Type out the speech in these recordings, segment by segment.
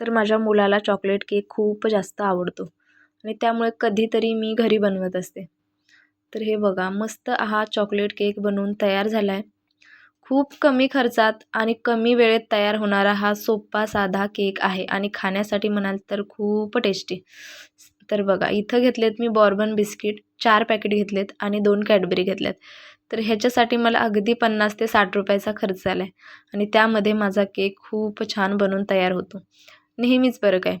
तर माझ्या मुलाला चॉकलेट केक खूप जास्त आवडतो. आणि त्यामुळे कधीतरी मी घरी बनवत असते. तर हे बघा मस्त हा चॉकलेट केक बनवून तयार झाला आहे खूप कमी खर्चात आणि कमी वेळेत तयार होणारा हा सोपा साधा केक आहे आणि खाण्यासाठी म्हणाल तर खूप टेस्टी तर बघा इथं घेतलेत मी बॉर्बन बिस्किट चार पॅकेट घेतलेत आणि दोन कॅडबरी घेतल्यात. तर ह्याच्यासाठी मला अगदी पन्नास ते साठ रुपयाचा खर्च आला आहे आणि त्यामध्ये माझा केक खूप छान बनून तयार होतो. नेहमीच बरं काय.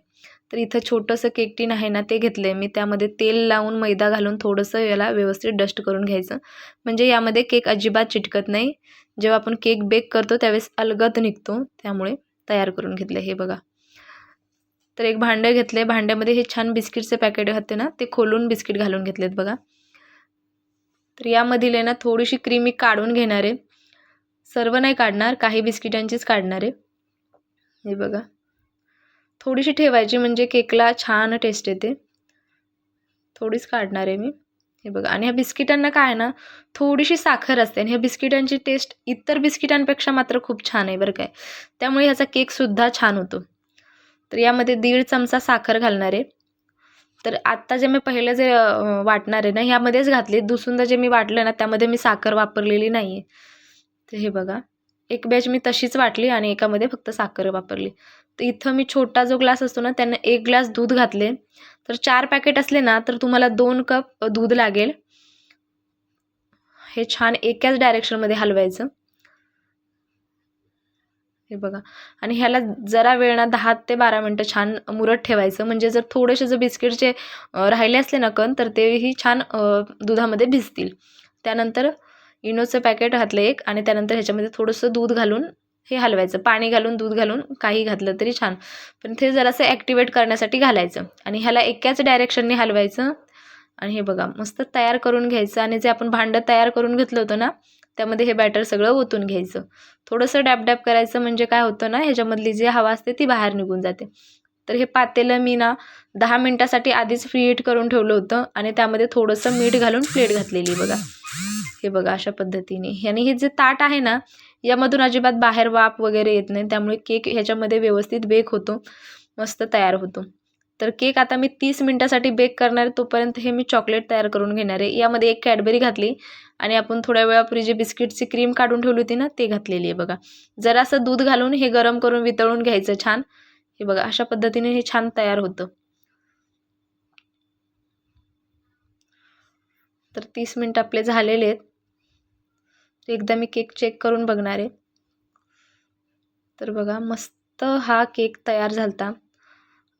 तर इथं छोटंसं केक टीन आहे ना ते घेतलं आहे मी त्यामध्ये तेल लावून मैदा घालून थोडंसं याला व्यवस्थित डस्ट करून घ्यायचं. म्हणजे यामध्ये केक अजिबात चिटकत नाही. जेव्हा आपण केक बेक करतो त्यावेळेस अलगद निघतो. त्यामुळे तयार करून घेतलं हे बघा. तर एक भांडं घेतले भांड्यामध्ये हे छान बिस्किटचे पॅकेट होते ना ते खोलून बिस्किट घालून घेतलेत बघा. तर यामधील आहे ना थोडीशी क्रीम मी काढून घेणार. आहे सर्व नाही काढणार काही बिस्किटांचीच काढणार. आहे हे बघा. थोडीशी ठेवायची म्हणजे केकला छान टेस्ट येते. थोडीच काढणार आहे मी. हे बघा आणि ह्या बिस्किटांना काय आहे ना थोडीशी साखर असते आणि ह्या बिस्किटांची टेस्ट इतर बिस्किटांपेक्षा मात्र खूप छान आहे बरं काय. त्यामुळे ह्याचा केकसुद्धा छान होतो. तर यामध्ये दीड चमचा साखर घालणार आहे. तर आत्ता जे मी पहिलं जे वाटणार आहे ना ह्यामध्येच घातले. दुसुंदा जे मी वाटलं ना त्यामध्ये मी साखर वापरलेली नाही आहे तर हे बघा. एक बॅच मी तशीच वाटली आणि एकामध्ये फक्त साखर वापरली. तर इथं मी छोटा जो ग्लास असतो ना त्यानं एक ग्लास दूध घातले. तर चार पॅकेट असले ना तर तुम्हाला दोन कप दूध लागेल. हे छान एकाच डायरेक्शनमध्ये हलवायचं. हे बघा. आणि ह्याला जरा वेळ ना दहा ते बारा मिनटं छान मुरत ठेवायचं. म्हणजे जर थोडेसे जर बिस्किटचे राहिले असले ना कण तर तेही छान दुधामध्ये भिजतील. त्यानंतर इनोचं पॅकेट घातलं एक आणि त्यानंतर ह्याच्यामध्ये थोडंसं दूध घालून हे हलवायचं. पाणी घालून दूध घालून काही घातलं तरी छान. पण ते जरासं ॲक्टिवेट करण्यासाठी घालायचं. आणि ह्याला एकाच डायरेक्शनने हलवायचं. आणि हे बघा मस्त तयार करून घ्यायचं. आणि जे आपण भांडं तयार करून घेतलं होतं ना त्यामध्ये हे बॅटर सगळं ओतून घ्यायचं. थोडंसं डॅप डॅप करायचं म्हणजे काय होतं ना ह्याच्यामधली जी हवा असते ती बाहेर निघून जाते. तर हे पातेलं मी ना दहा मिनटासाठी आधीच फ्री हीट करून ठेवलं होतं. आणि त्यामध्ये थोडंसं मीठ घालून प्लेट घातलेली बघा. हे बघा अशा पद्धतीने. आणि हे जे ताट आहे ना यामधून अजिबात बाहेर वाफ वगैरे येत नाही. त्यामुळे केक ह्याच्यामध्ये व्यवस्थित बेक होतो. मस्त तयार होतो. तर केक आता मी तीस मिनटासाठी बेक करणार आहे. तोपर्यंत हे मी चॉकलेट तयार करून घेणार आहे. यामध्ये एक कॅडबरी घातली आणि आपण थोड्या वेळापूर्वी जे बिस्किटची क्रीम काढून ठेवली होती ना ते घातलेली आहे बघा. जरासं दूध घालून हे गरम करून वितळून घ्यायचं छान. हे बघा अशा पद्धतीने हे छान तयार होतं. तर तीस मिनटं आपले झालेले आहेत. एकदा मी केक चेक करून बघणार आहे. तर बघा मस्त हा केक तयार झालता.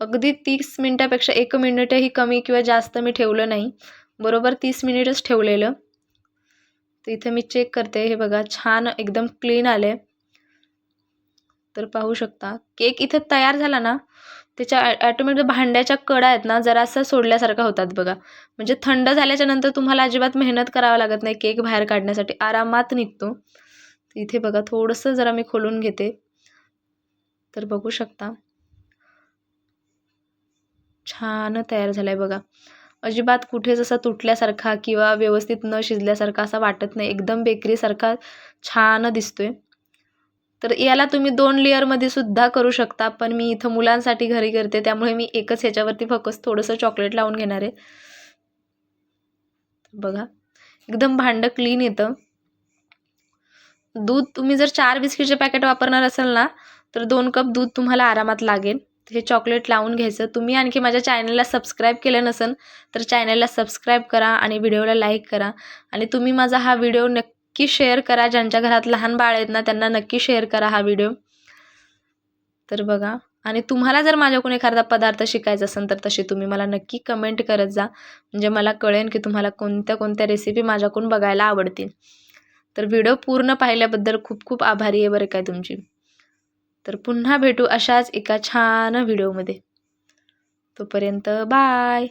अगदी तीस मिनटापेक्षा एक मिनिटही कमी किंवा जास्त मी ठेवलं नाही. बरोबर तीस मिनिटच ठेवलेलं. तर इथे मी चेक करते. हे बघा छान एकदम क्लीन आले तर पाहू शकता केक इथे तयार झाला ना त्याच्या ॲटोमॅटिक भांड्याच्या कडा आहेत ना जरासं सोडल्यासारखा होतात बघा. म्हणजे थंड झाल्याच्यानंतर तुम्हाला अजिबात मेहनत करावं लागत नाही केक बाहेर काढण्यासाठी. आरामात निघतो. इथे बघा थोडंसं जरा मी खोलून घेते. तर बघू शकता. छान तयार झाला आहे बघा. अजिबात कुठेच असा तुटल्यासारखा किंवा व्यवस्थित न शिजल्यासारखा असा वाटत नाही. एकदम बेकरीसारखा छान दिसतोय. तर याला तुम्ही दोन लेअरमध्ये सुद्धा करू शकता पण मी इथं मुलांसाठी घरी करते त्यामुळे मी एकच ह्याच्यावरती फक्त थोडंसं चॉकलेट लावून घेणार आहे. बघा एकदम भांडं क्लीन येतं. दूध तुम्ही जर चार बिस्किटचे पॅकेट वापरणार असाल ना तर दोन कप दूध तुम्हाला आरामात लागेल. हे चॉकलेट लावून घ्यायचं. तुम्ही आणखी माझ्या चॅनलला सबस्क्राईब केलं नसेल तर चॅनलला सबस्क्राईब करा आणि व्हिडिओला लाईक करा. आणि तुम्ही माझा हा व्हिडिओ नक्की शेअर करा. ज्यांच्या घरात लहान बाळ आहेत ना त्यांना नक्की शेअर करा हा व्हिडिओ तर बघा. आणि तुम्हाला जर माझ्याकडून एखादा पदार्थ शिकायचा असेल तर तशी तुम्ही मला नक्की कमेंट करत जा. म्हणजे मला कळेन की तुम्हाला कोणत्या कोणत्या रेसिपी माझ्याकडून बघायला आवडतील. तर व्हिडिओ पूर्ण पाहिल्याबद्दल खूप खूप आभारी आहे बरं काय तुमची. तर पुन्हा भेटू अशाच एका छान व्हिडिओमध्ये तोपर्यंत बाय